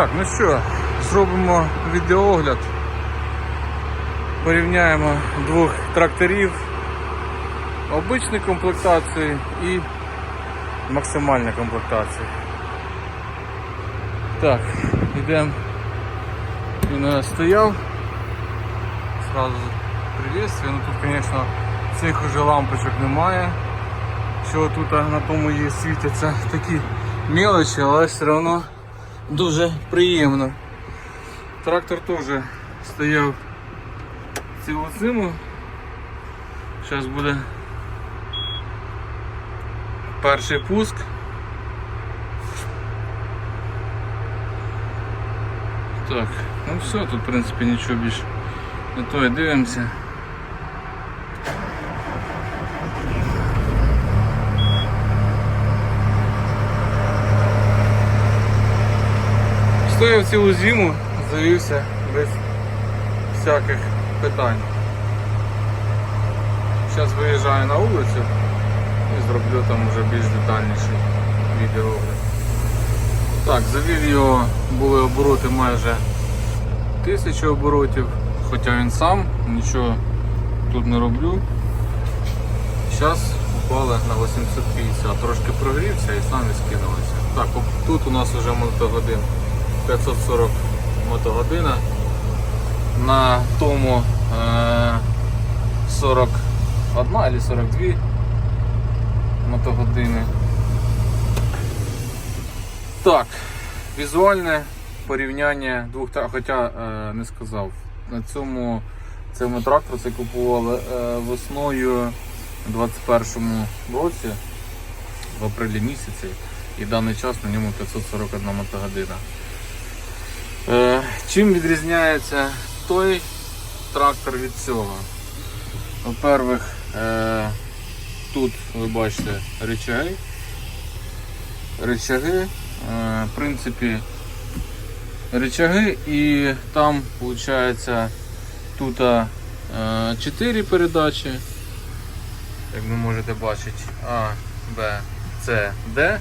Так, ну що, зробимо відеоогляд. Порівняємо двох тракторів обичної комплектації і максимальної комплектації. Так, йдемо. Він стояв. Сразу приветствие. Ну тут, звісно, цих уже лампочок немає. Що тут на тому є світяться такі мелочі, але все одно дуже приємно. Трактор теж стояв цілу зиму. Зараз буде перший пуск. Так, ну все, тут в принципі нічого більше не то і дивимося. Стояв цілу зиму, завівся без всяких питань. Зараз виїжджаю на вулицю і зроблю там вже більш детальніший відеоогляд. Так, завів його, були обороти майже тисячу оборотів, хоча він сам, нічого тут не роблю. Зараз упали на 850, трошки прогрівся і самі скинулися. Так, тут у нас вже мотогодин 540 мотогодина. На тому е, 41 або 42 мотогодини. Так, візуальне порівняння двох хоча е, не сказав. На цьому цьому трактору це купували е, весною у 21 році, в априлі місяці, і даний час на ньому 541 мотогодина. Е, чим відрізняється той трактор від цього? По-перше, е, тут ви бачите рычаги. Рычаги, е, в принципі, рычаги і там виходить тут е, 4 передачі, як ви можете бачити, А, Б, С, Д,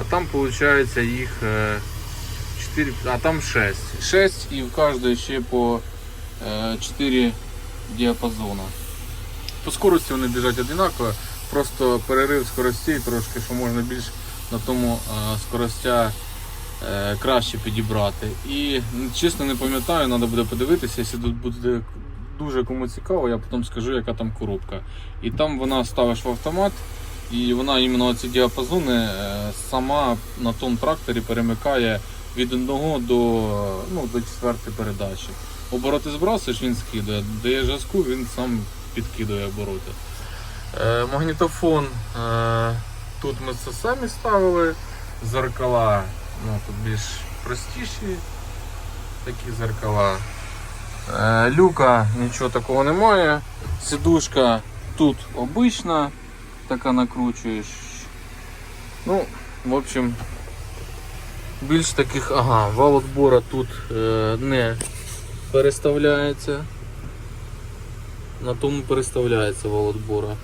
а там виходить їх е, 4, а там 6. 6 і в кожної ще по е, 4 діапазона. По скорості вони біжать однаково, просто перерив скоростей трошки, що можна більш на тому е, скоростя е, краще підібрати. І ну, чесно не пам'ятаю, треба буде подивитися, якщо тут буде дуже кому цікаво, я потім скажу, яка там коробка. І там вона ставиш в автомат, і вона іменно ці діапазони е, сама на тому тракторі перемикає від 1 до, ну, до 4 передачі. Обороти збрасуєш, він скидає, дає жазку, він сам підкидує обороти. Е, магнітофон е, тут ми це самі ставили. Зеркала ну, тут більш простіші такі зеркала. Е, люка нічого такого немає. Сидушка тут обична, така накручуєш. Ну, в общем, більш таких, ага, вал отбора тут е, не переставляється. На тому переставляється вал отбора.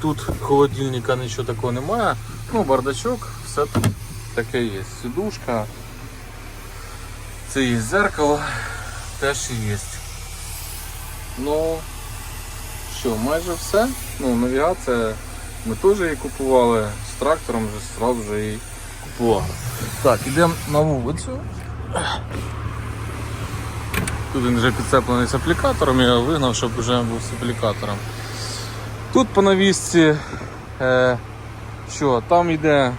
Тут холодильника нічого такого немає. Ну, бардачок, все тут таке є. Сидушка. Це є зеркало, теж є. Ну, що, майже все. Ну, навігація ми теж її купували, з трактором вже сразу же її купували. Так, йдемо на вулицю. Тут він вже підцеплений з аплікатором, я вигнав, щоб вже був з аплікатором. Тут по навісці, е, що там йде,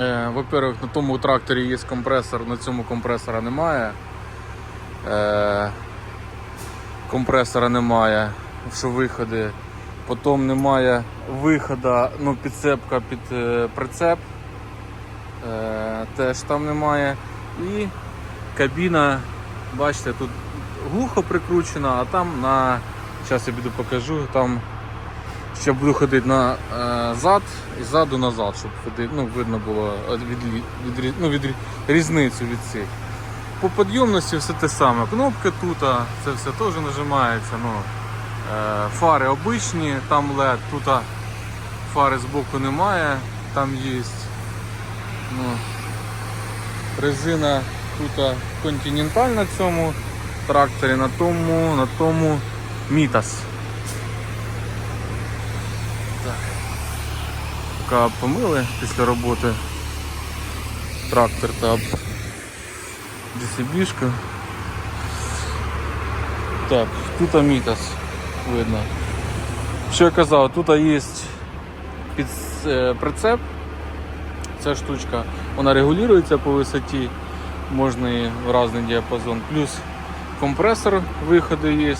е, во-первых, на тому тракторі є компресор, на цьому компресора немає. Е, компресора немає, що виходи. Потім немає виходу, ну, підцепка під е, прицеп. Е, теж там немає. І кабіна, бачите, тут глухо прикручена, а там на. Зараз я піду покажу, там ще буду ходити на е, зад і ззаду назад, щоб ходити, ну, видно було від, від, ну, від, різницю від цих. По підйомності все те саме. Кнопка тут, це все теж нажимається. Ну, е, фари обичні, там LED, тут фари збоку немає, там є. Ну, резина тут континенталь на цьому тракторі, на тому, на тому Мітас. Так. Помили після роботи трактор та DCB-шка. Так, тут Амітас видно. Що я казав, тут є під е, прицеп. Ця штучка, вона регулюється по висоті, можна і в різний діапазон. Плюс компресор виходу є.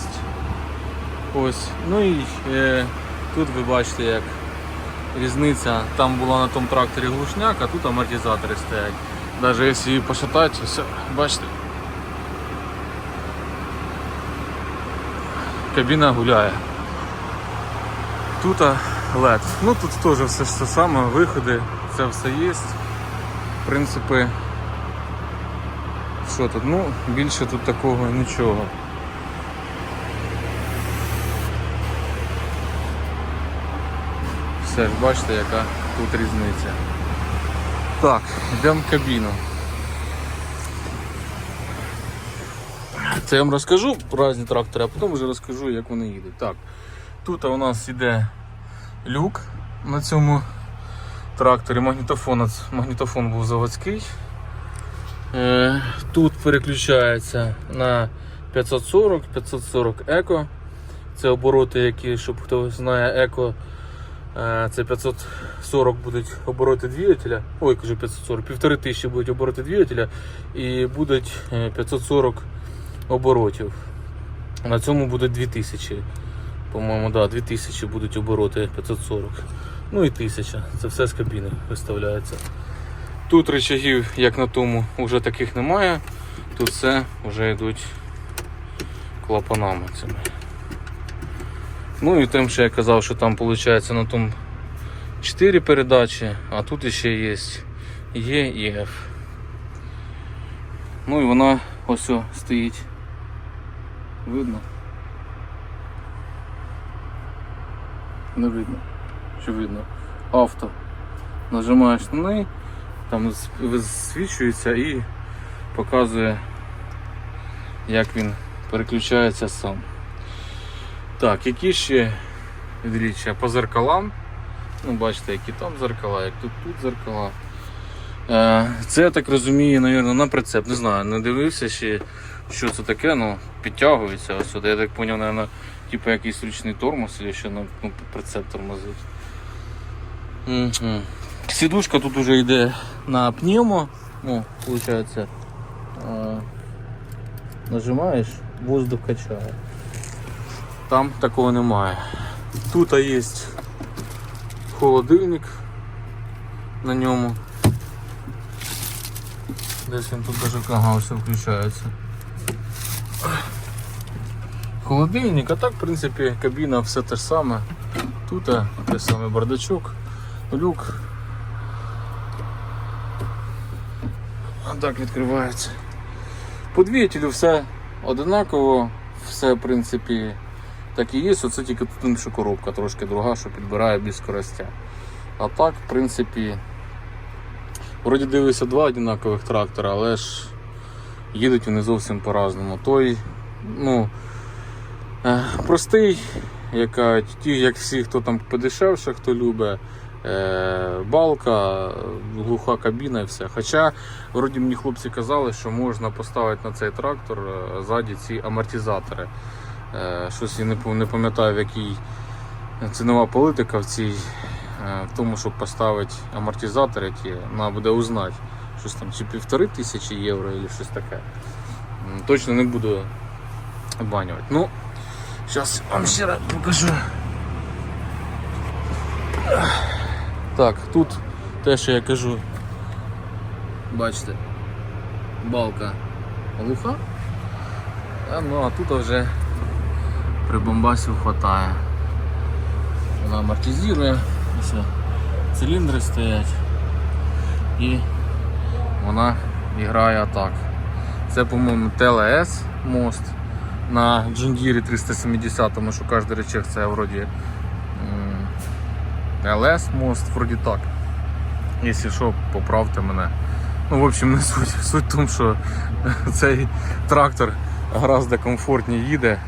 Ось. Ну і е, тут ви бачите, як різниця. Там була на тому тракторі глушняк, а тут амортизатори стоять. Навіть якщо її пошатати, все, бачите. Кабіна гуляє. Тут LED. Ну тут теж все те саме, виходи, це все є. В принципі, що тут? Ну, більше тут такого нічого. Все ж бачите, яка тут різниця. Так, йдемо в кабіну. Це я вам розкажу про різні трактори, а потім вже розкажу, як вони їдуть. Так, тут у нас іде люк на цьому тракторі. Магнітофон, магнітофон був заводський. Е, Тут переключається на 540, 540 еко. Це обороти, які, щоб хто знає, еко. е, Це 540 будуть обороти двигателя. Ой, кажу 540, півтори тисячі будуть обороти двигателя і будуть е, 540 оборотів. На цьому буде 2000. По-моєму, да, 2000 будуть обороти 540. Ну і 1000. Це все з кабіни виставляється. Тут рычагів, як на тому, вже таких немає. Тут все вже йдуть клапанами цими. Ну і тим, що я казав, що там виходить на тому 4 передачі, а тут ще є Е і F. Ну і вона ось стоїть. Видно? Не видно. Що? Авто. Нажимаєш на неї, там висвічується і показує, як він переключається сам. Так, які ще відліччя по зеркалам. Ну, бачите, які там зеркала, як тут тут зеркала. Е, Це я так розумію, навірно, на прицеп. Не знаю, не дивився ще, що це таке, ну, підтягується. Ось сюди. Я так зрозумів, навірно, типу якийсь ручний тормоз, або що ну, ну, прицеп тормозить. Мгм. Сідушка тут уже йде на пневмо. Ну, е, нажимаєш, воздух качає. Там такого немає. Тут є холодильник на ньому. Десь він тут даже ага, все включається. Холодильник, а так, в принципі, кабіна все те ж саме. Тут той самий бардачок, люк. А так відкривається. По двигателю все одинаково, все в принципі так і є, оце тільки тут інша коробка трошки друга, що підбирає без скоростя. А так, в принципі, вроді дивлюся два одинакових трактора, але ж їдуть вони зовсім по-разному. Той, ну, е, простий, яка, ті, як всі, хто там подешевше, хто любить. Е, Балка, глуха кабіна і все. Хоча, вроді мені хлопці казали, що можна поставити на цей трактор е, ззаді ці амортизатори. Е, Щось я не пам'ятаю, в якій цінова політика в цій, в тому, щоб поставити амортизатор, які треба буде узнати. Щось там чи півтори тисячі євро, чи щось таке. Точно не буду обманювати. Ну, зараз вам ще раз покажу. Так, тут те, що я кажу. Бачите, балка глуха. А, ну а тут вже прибамбасів хватає. Вона амортизує, ось циліндри стоять і вона грає так. Це, по-моєму, ТЛС мост на Джундірі 370, тому що кожен речах це вроді ЛС мост, вроді так. Якщо що, поправте мене. Ну, в общем, не суть. Суть в тому, що цей трактор гораздо комфортніше їде.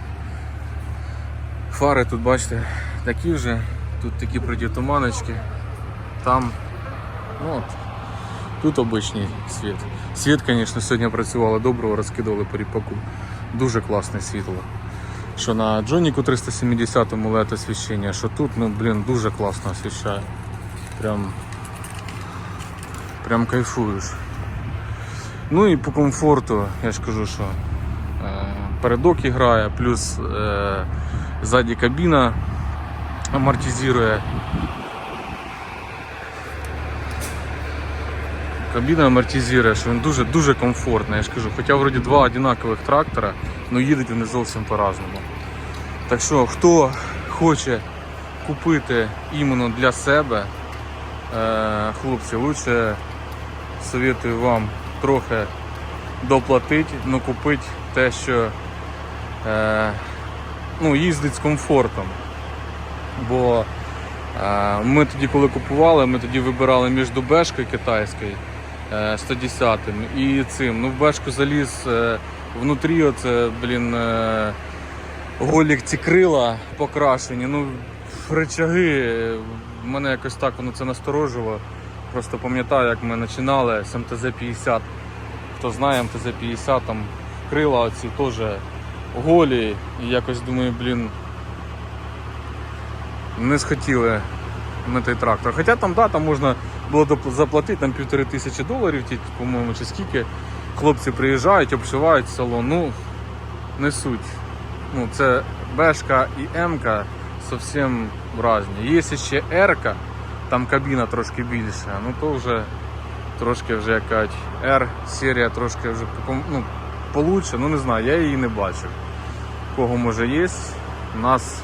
Фари тут, бачите, такі вже, тут такі протитуманочки. Там, ну от, тут обичний світ. Світ, звісно, сьогодні працювали добре, розкидували по ріпаку. Дуже класне світло. Що на Джоніку 370-му LED освіщення, що тут, ну блін, дуже класно освіщає. Прям, прям кайфуєш. Ну і по комфорту, я ж кажу, що е, передок грає, плюс е, ззаді кабіна амортизує. Кабіна амортизує, що він дуже дуже комфортний. Я ж кажу, хоча вроді два одинакових трактора, але їдуть вони зовсім по-разному. Так що, хто хоче купити іменно для себе, е, хлопці, лучше советую вам трохи доплатити, але купити те, що е, ну, їздить з комфортом. Бо е, ми тоді, коли купували, ми тоді вибирали між Бешкою китайською 110 і цим. Ну, в Бешку заліз е, внутрі, оце, блін, е, голік ці крила покрашені. Ну, речаги, е, мене якось так воно це насторожило. Просто пам'ятаю, як ми починали з МТЗ-50. Хто знає, МТЗ-50, там крила оці теж голі. І якось думаю, блін, не схотіли ми той трактор. Хоча там, да, там можна було заплатити там півтори тисячі доларів, по-моєму, чи скільки. Хлопці приїжджають, обшивають салон. Ну, не суть. Ну, це Бешка і М-ка зовсім різні. Є ще Р-ка, там кабіна трошки більша, ну то вже трошки вже якась R серія трошки вже ну, получше, ну не знаю, я її не бачив. Кого може є. У нас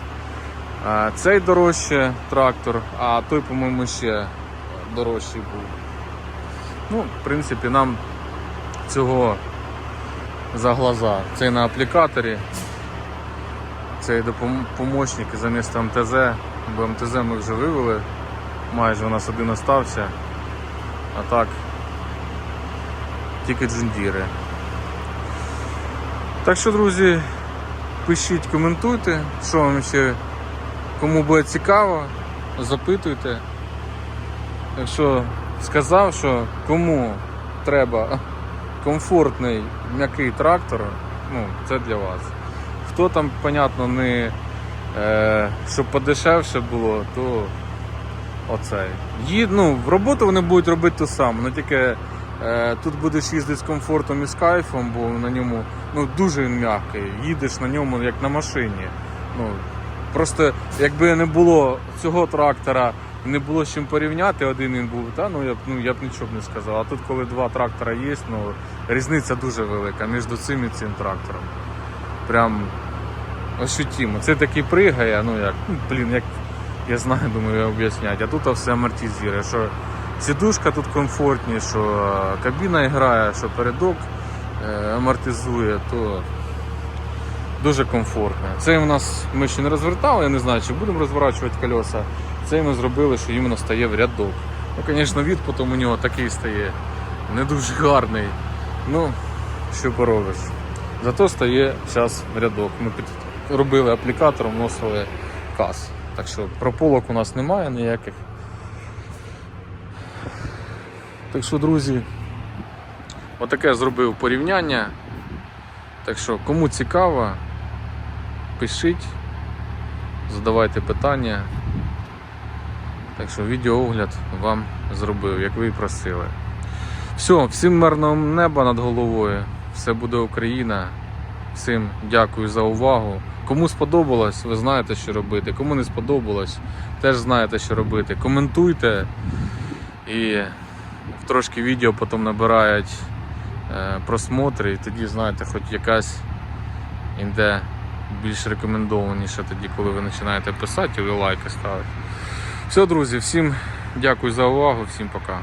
е, цей дорожче трактор, а той, по-моєму, ще дорожчий був. Ну, в принципі, нам цього за глаза. Цей на аплікаторі, цей допом- помощник замість МТЗ, бо МТЗ ми вже вивели, майже у нас один остався. А так, тільки джундіри. Так що, друзі, пишіть, коментуйте, що вам ще кому буде цікаво, запитуйте. Якщо сказав, що кому треба комфортний м'який трактор, ну, це для вас. Хто там, понятно, не е, щоб подешевше було, то оцей. Ї, ну, в роботу вони будуть робити ту саму, ну тільки е, тут будеш їздити з комфортом і з кайфом, бо на ньому ну, дуже він м'який. Їдеш на ньому як на машині. Ну, просто якби не було цього трактора, не було з чим порівняти, один він був, та, ну, я, б, ну, я б нічого б не сказав. А тут, коли два трактора є, ну, різниця дуже велика між цим і цим трактором. Прям ощутимо. Це такий пригає, ну як, ну, блін, як я знаю, думаю, об'яснять. А тут все амортизує, що сідушка тут комфортні, що е, кабіна грає, що передок е, амортизує, то дуже комфортно. Цей у нас ми ще не розвертали, я не знаю, чи будемо розворачувати колеса. Цей ми зробили, що іменно стає в рядок. Ну, звісно, від потім у нього такий стає не дуже гарний. Ну, що поробиш. Зато стає зараз рядок. Ми під... робили аплікатором, вносили каз. Так що прополок у нас немає ніяких. Так що, друзі, отаке зробив порівняння. Так що, кому цікаво, пишіть, задавайте питання. Так що відеоогляд вам зробив, як ви і просили. Все, всім мирного неба над головою. Все буде Україна. Всім дякую за увагу. Кому сподобалось, ви знаєте, що робити. Кому не сподобалось, теж знаєте, що робити. Коментуйте і трошки відео потім набирають е, просмотри, і тоді знаєте, хоч якась іде більш рекомендованіша тоді, коли ви починаєте писати і лайки ставите. Все, друзі, всім дякую за увагу, всім пока.